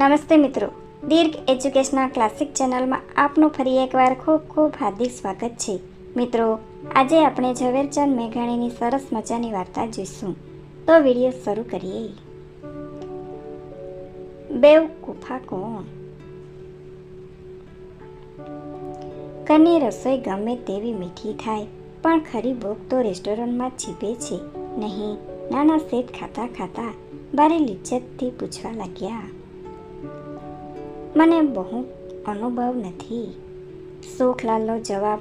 નમસ્તે મિત્રો. દીર્ઘ educational classic ચેનલમાં આપનું ફરી એકવાર ખૂબ ખૂબ હાર્દિક સ્વાગત છે. મિત્રો, આજે આપણે ઝવેરચંદ મેઘાણીની સરસ મજાની વાર્તા જોઈશું. તો વીડિયો શરૂ કરીએ. બેવ કુફા કોણ? ઘરની રસોઈ ગમે તેવી મીઠી થાય, પણ ખરી ભૂખ તો રેસ્ટોરન્ટમાં છીપે છે. નહીં, નાના શેઠ ખાતા ખાતા બારી લિજ્જતથી પૂછવા લાગ્યા. મને બહુ અનુભવ નથી. સુખલાલનો જવાબ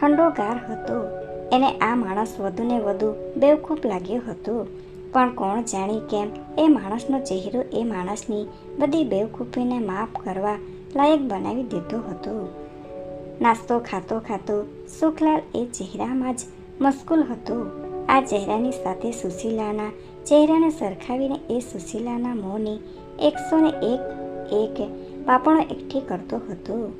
ઠંડોગાર હતો. એને આ માણસ વધુને વધુ બેવકૂફ લાગ્યો હતો. પણ કોણ જાણી કેમ એ માણસનો ચહેરો એ માણસની બધી બેવકૂફીને માફ કરવા લાયક બનાવી દીધો હતો. નાસ્તો ખાતો ખાતો સુખલાલ એ ચહેરામાં જ મસ્કુલ હતો. આ ચહેરાની સાથે સુશીલાના ચહેરાને સરખાવીને એ સુશીલાના મોંની એકસો ને એક એક પાપણો એકઠી કરતો હતો.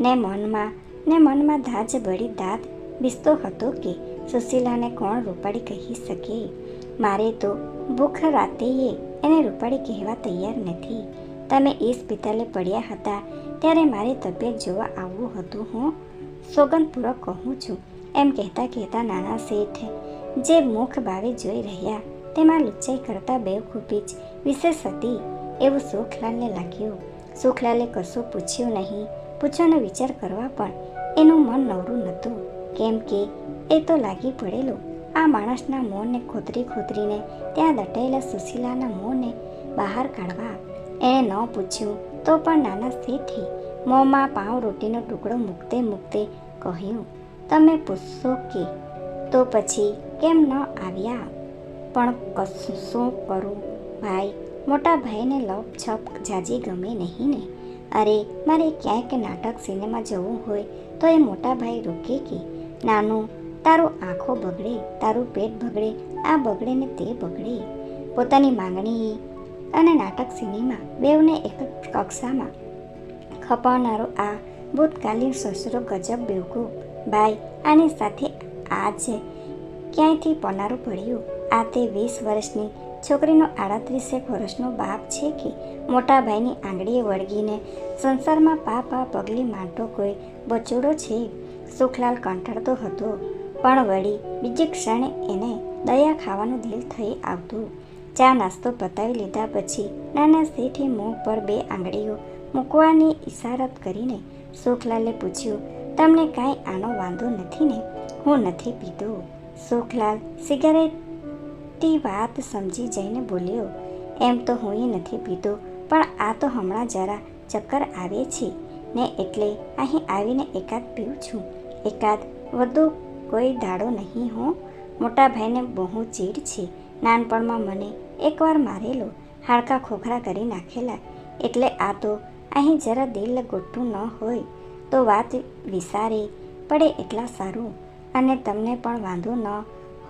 ને મનમાં ને મનમાં ધાજ બળી દાંત બીસતો હતો કે સુશીલાને કોણ રૂપાળી કહી શકે? મારે તો ભૂખ રાતેએ એને રૂપાળી કહેવા તૈયાર નથી. તમે ઇસ્પિતાલે પડ્યા હતા ત્યારે મારી તબિયત જોવા આવવું હતું હું. સોગંદપૂર્વક કહું છું, એમ કહેતા કહેતા નાના શેઠ, જે મુખ ભાવે જોઈ રહ્યા, તેમાં લુચ્ચાઈ કરતા બેવકૂફી જ વિશેષ હતી. એવું સુખલાલને લાગ્યું સુખલાલે કશું પૂછ્યું નહીં. પૂછવાનો વિચાર કરવા પણ એનું મન નવરું નહોતું. કેમ કે એ તો લાગી પડેલું. આ માણસના મોંને ખોતરી ખોતરીને ત્યાં દટાયેલા સુશીલાના મોંને બહાર કાઢવા. એણે ન પૂછ્યું તો પણ નાના શેઠે મોંમાં પાઉં રોટીનો ટુકડો મૂકતે મૂકતે કહ્યું, તમે પૂછશો કે? તો પછી કેમ ન આવ્યા? પણ કશું શું કરું, ભાઈ? મોટા ભાઈને લપ છપ જાજી ગમે નહીં ને? અરે, મારે ક્યાંક નાટક સિનેમા જવું હોય તો એ મોટા ભાઈ રોકે કે? નાનું, તારું આંખો બગડે, તારું પેટ બગડે, આ બગડે ને તે બગડે. પોતાની માંગણી અને નાટક સિનેમા બેવને એક કક્ષામાં ખપાવનારો આ ભૂતકાલીન સસરો ગજબ બેવકૂફ ભાઈ, આની સાથે આજે ક્યાંયથી પનારું પડ્યું? આ તે વીસ વર્ષની છોકરીનો આડત્રીસેક વર્ષનો બાપ છે કે મોટા ભાઈની આંગળીએ વળગીને સંસારમાં પા પા પગલી માંડતો કોઈ બચોડો છે? સુખલાલ કંટાળતો હતો. પણ વળી બીજી ક્ષણે એને દયા ખાવાનું દિલ થઈ આવતું. ચા નાસ્તો પતાવી લીધા પછી નાના શેઠે મોં પર બે આંગળીઓ મૂકવાની ઇશારત કરીને સુખલાલે પૂછ્યું, તમને કાંઈ આનો વાંધો નથી ને? હું નથી પીતો. સુખલાલ સિગારેટની વાત સમજી જઈને બોલ્યો, એમ તો હું એ નથી પીતો, પણ આ તો હમણાં જરા ચક્કર આવે છે. ને એટલે અહીં આવીને એકાદ પીઉં છું. એકાદ વધુ કોઈ દાડો નહીં હું. મોટા ભાઈને બહુ ચીડ છે. નાનપણમાં મને એકવાર મારેલો, હાડકા ખોખરા કરી નાખેલા. એટલે આ તો અહીં જરા દિલ ગોઠું ન હોય, તો વાત વિસારે પડે એટલા સારું. અને તમને પણ વાંધો ન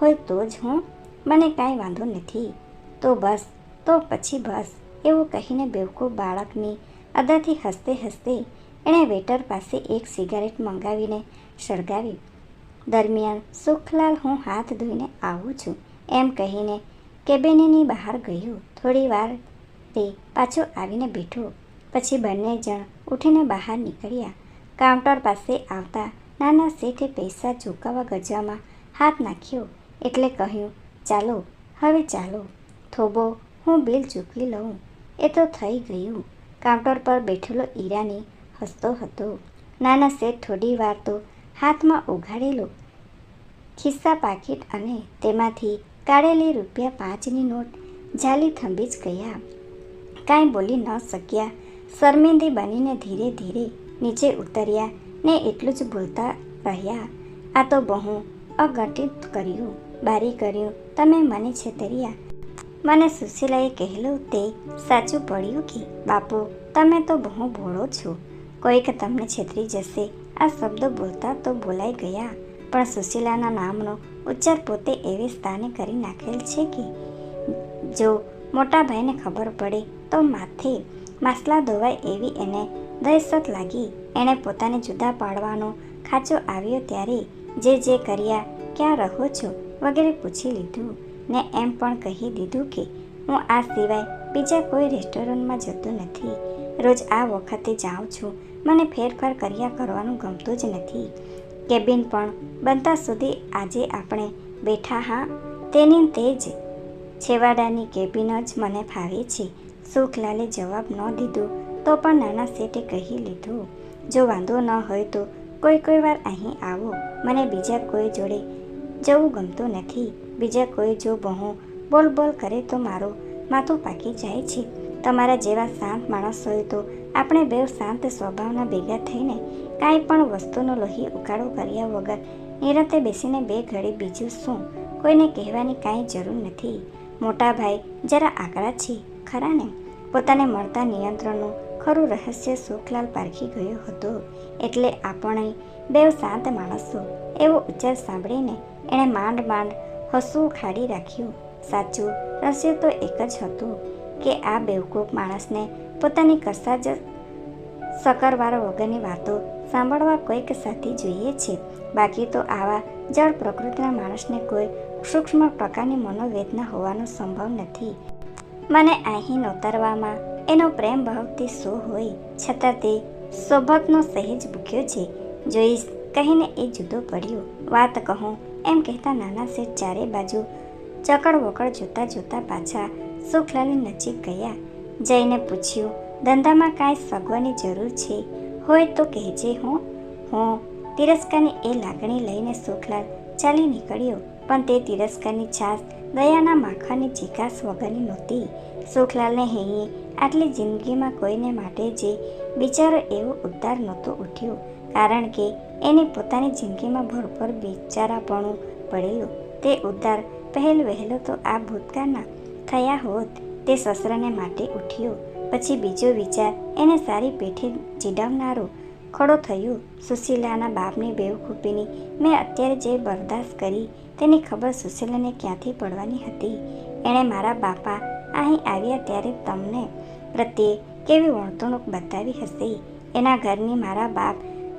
હોય તો જ હું મને કાંઈ વાંધો નથી. તો બસ, તો પછી બસ, એવું કહીને બેવકૂફ બાળકની અદાથી હસતે હસતે એણે વેટર પાસે એક સિગારેટ મંગાવીને સળગાવી. દરમિયાન સુખલાલ હું હાથ ધોઈને આવું છું. એમ કહીને કેબિનની બહાર ગયું. થોડી વાર તે પાછો આવીને બેઠો. પછી બંને જણ ઉઠીને બહાર નીકળ્યા. કાઉન્ટર પાસે આવતા નાના શેઠે પૈસા ચૂકવવા ગજવામાં હાથ નાખ્યો. એટલે કહ્યું ચાલો, હવે ચાલો. થોબો હું બિલ ચૂકવી લઉં. એ તો થઈ ગયું. કાઉન્ટર પર બેઠેલો ઈરાની હસતો હતો. નાના શેઠ થોડી વાર તો હાથમાં ઉઘાડેલો ખિસ્સા પાકીટ અને તેમાંથી કાઢેલી રૂપિયા પાંચની નોટ જાલી થંભી જ ગયા. કાંઈ બોલી ન શક્યા. શર્મિંદી બનીને ધીરે ધીરે નીચે ઉતર્યા ને એટલું જ બોલતા રહ્યા. આ તો બહુ અઘટિત કર્યું. બારી કર્યું. તમે મને છેતર્યા મને સુશીલાએ કહેલું, તે સાચું પડ્યું કે, બાપુ, તમે તો બહુ ભોળો છો. કોઈક તમને છેતરી જશે. આ શબ્દો બોલતા તો બોલાઈ ગયા, પણ સુશીલાના નામનો ઉચ્ચાર પોતે એવી સ્થાને કરી નાખેલ છે કે, જો મોટા ભાઈને ખબર પડે તો માથે માસલા ધોવાય એવી એને દહેશત લાગી. એણે પોતાને જુદા પાડવાનો ખાંચો આવ્યો ત્યારે, જે જે કર્યા, ક્યાં રહો છો? વગેરે પૂછી લીધું. ને એમ પણ કહી દીધું કે, હું આ સિવાય બીજા કોઈ રેસ્ટોરન્ટમાં જતો નથી. રોજ આ વખતે જાઉં છું. મને ફેરફાર કર્યા કરવાનું ગમતું જ નથી. કેબિન પણ બનતા સુધી આજે આપણે બેઠા હા. તેની તે જ છેવાડાની કેબિન જ મને ફાવે છે. સુખલાલે જવાબ ન દીધો તો પણ નાના શેઠે કહી લીધું, જો વાંધો ન હોય તો કોઈ કોઈ વાર અહીં આવો. મને બીજા કોઈ જોડે જવું ગમતું નથી. બીજા કોઈ જો બહુ બોલ બોલ કરે તો મારું માથું પાકી જાય છે. તમારા જેવા શાંત માણસ હોય તો આપણે બે શાંત સ્વભાવના ભેગા થઈને કાંઈ પણ વસ્તુનો લોહી ઉકાળો કર્યા વગર નિરંતે બેસીને બે ઘડી બીજું શું? કોઈને કહેવાની કાંઈ જરૂર નથી. મોટા ભાઈ જરા આકરા છે, ખરા ને? પોતાને મળતા નિયંત્રણનું ખરું રહસ્ય સુખલાલ પારખી ગયો હતો. એટલે આપણે બેવ શાંત માણસો એવો ઉચ્ચાર સાંભળીને એણે માંડ માંડ હસવું ખાડી રાખ્યું. સાચું, રહસ્ય તો એક જ હતું કે આ બેવકૂફ માણસને પોતાની કશા જ સકરવાર વગરની વાતો સાંભળવા કોઈક સાથી જોઈએ છે. બાકી તો આવા જળ પ્રકૃતિના માણસને કોઈ સૂક્ષ્મ પ્રકારની મનોવેદના હોવાનો સંભવ નથી. મને અહીં નોતરવામાં એનો પ્રેમ ભાવથી શું હોય, છતાં તે સૌભાગનો સહેજ ભૂખ્યો છે. જોઈશ, કહીને એ જુદો પડ્યો. વાત કહું એમ કહેતા નાના શેઠ ચારે બાજુ ચકડ વકડ જોતા જોતા પાછા સુખલાલની નજીક ગયા. જઈને પૂછ્યું, ધંધામાં કાંઈ સગવાની જરૂર છે? હોય તો કહેજે, હું? હું. તિરસ્કારની એ લાગણી લઈને સુખલાલ ચાલી નીકળ્યો, પણ તે તિરસ્કારની છાસ દયાના માખણની ચિકાસ વગરની નહોતી. સુખલાલને હૈયે, આટલી જિંદગીમાં કોઈને માટે જે બિચારો એવો ઉદ્ધાર નહોતો ઉઠ્યો. કારણ કે એને પોતાની જિંદગીમાં ભરપૂર બિચારાપણું પડેલું તે ઉદ્ધાર પહેલ વહેલો તો આ ભૂતકાળના થયા હોત. તે સસરાને માટે ઉઠ્યો. પછી બીજો વિચાર, એને સારી પેઠે ચીડાવનારો ખડો થયો. સુશીલાના બાપની બેવકૂપીની મેં અત્યારે જે બરદાસ્ત કરી, તેની ખબર સુશીલાને ક્યાંથી પડવાની હતી? એણે મારા બાપા અહીં આવ્યા ત્યારે તમને પ્રત્યે કેવી વર્તણૂક બતાવી હશે? એના ઘરની મારા બાપ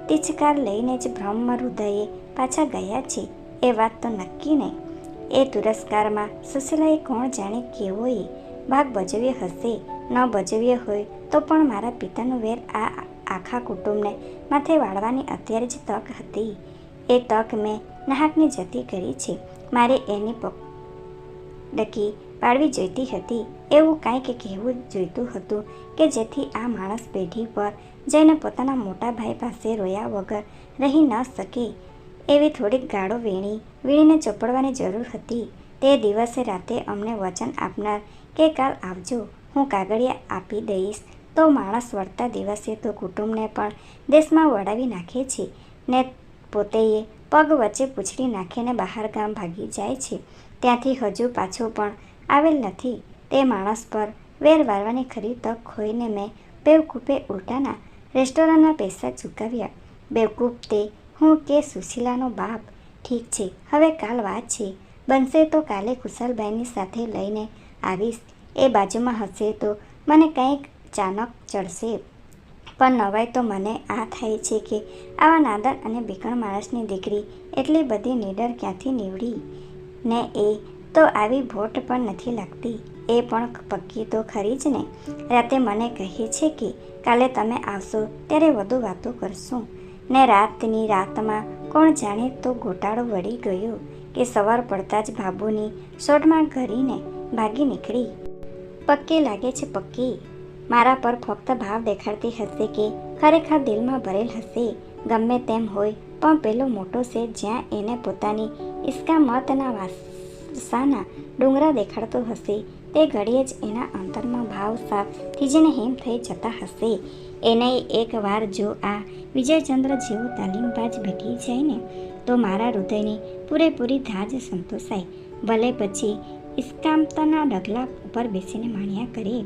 તિચકાર લઈને જ બ્રહ્મ હૃદયે પાછા ગયા છે. એ વાત તો નક્કી નહીં. એ તુરસ્કારમાં સુશીલાએ કોણ જાણે કેવોએ ભાગ ભજવ્યો હશે, ન ભજવ્યો હોય તો પણ મારા પિતાનું વેર આ આખા કુટુંબને માથે વાળવાની અત્યારે જ તક હતી. એ તક મેં નાહકની જતી કરી છે. મારે એની ડકી પાડવી જોઈતી હતી. એવું કાંઈક કહેવું જોઈતું હતું કે જેથી આ માણસ પેઢી પર જઈને પોતાના મોટા ભાઈ પાસે રોયા વગર રહી ન શકે. એવી થોડીક ગાળો વીણી, વીણીને ચોપડવાની જરૂર હતી. તે દિવસે રાતે અમને વચન આપનાર કે, કાલ આવજો, હું કાગળિયા આપી દઈશ. તો માણસ વળતા દિવસે તો કુટુંબને પણ દેશમાં વળાવી નાખે છે ને પોતે પગ વચ્ચે પૂછડી નાખીને બહાર ગામ ભાગી જાય છે. ત્યાંથી હજુ પાછો પણ આવેલ નથી. તે માણસ પર વેર વારવાની ખરી તક ખોઈને મેં બેવકૂફે ઉલટાના રેસ્ટોરન્ટના પૈસા ચૂકવ્યા. બેવકૂફ તે, હું કે સુશીલાનો બાપ. ઠીક છે, હવે કાલ વાત છે. બનશે તો કાલે કુશલભાઈની સાથે લઈને આવીશ. એ બાજુમાં હશે તો મને કંઈક ચાનક ચડશે. પણ નવાય તો મને આ થાય છે કે આવા નાદર અને બીકણ માણસની દીકરી એટલી બધી નીડર ક્યાંથી નીવડી? ને એ તો આવી ભોટ પણ નથી લાગતી. એ પણ પક્કી તો ખરી જ ને? રાતે મને કહે છે કે, કાલે તમે આવશો, ત્યારે વધુ વાતો કરશું. ને રાતની રાતમાં કોણ જાણે તો ગોટાળો વળી ગયો કે સવાર પડતા જ બાબુની શોટમાં ઘરીને ભાગી નીકળી. પક્કી લાગે છે પક્કી. મારા પર ફક્ત ભાવ દેખાડતી હશે કે ખરેખર દિલમાં ભરેલ હશે. ગમે તેમ હોય, પણ પેલો મોટો છે જ્યાં એને પોતાની ઇસ્કામતના વાસાના ડુંગરા દેખાડતો હશે. તે ઘડીએ જ એના અંતરમાં ભાવ સાફ થીજીને હેમ થઈ જતા હશે. એને એકવાર જો આ વિજયચંદ્ર જેવો તાલીમબાજ ભેટી જાય ને, તો મારા હૃદયની પૂરેપૂરી ધાજ સંતોષાય. ભલે પછી ઇસ્કામતાના ડગલા ઉપર બેસીને માણ્યા કરે.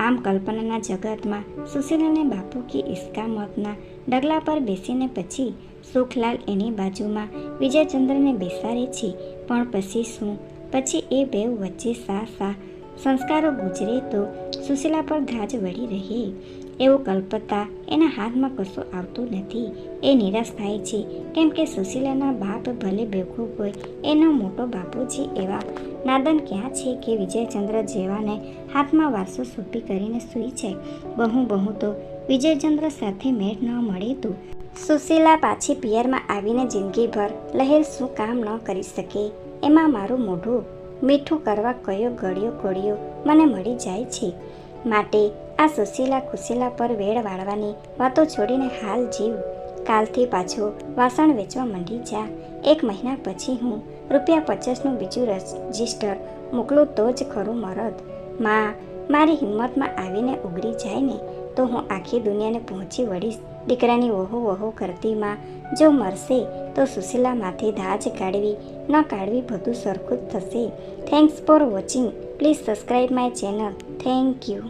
આમ કલ્પનાના જગતમાં સુશીલાને બાપુ કે ઇસ્કામતના ડગલા પર બેસીને પછી સુખલાલ એની બાજુમાં વિજયચંદ્રને બેસાડે છે. પણ પછી શું પછી એ બેવ વચ્ચે સા સા સંસ્કારો ગુજરે તો સુશીલા પર ધાજ વળી રહે. એવું કલ્પતા એના હાથમાં કશું આવતું નથી. એ નિરાશ થાય છે. કેમ કે સુશીલાના બાપ ભલે બેવકૂફ હોય, એનો મોટો બાપુજી એવા નાદન ક્યાં છે કે વિજયચંદ્ર જેવાને હાથમાં વારસો સોંપી કરીને સૂઈ છે બહુ બહુ તો વિજયચંદ્ર સાથે મેળ ન મળે તો. સુશીલા પાછી પિયરમાં આવીને જિંદગીભર લહેર શું કામ ન કરી શકે? એમાં મારું મોઢું મીઠું કરવા કયો ગળ્યો ગળ્યો મને મળી જાય છે. માટે આ સુશીલા ખુશીલા પર વેળ વાળવાની વાતો છોડીને હાલ જીવ. કાલથી પાછો વાસણ વેચવા માંડી જા. એક મહિના પછી હું રૂપિયા પચાસનું બીજું રજિસ્ટર મોકલું તો જ ખરું મરદ. માં, મારી હિંમતમાં આવીને ઉગરી જાય ને તો હું આખી દુનિયાને પહોંચી વળીશ. દીકરાની વહુ વહુ કરતી જો મરશે તો સુશીલા માથે દાજ કાઢવી, ન કાઢવી બધું સરખું જ થશે. Thanks for watching please subscribe my channel thank you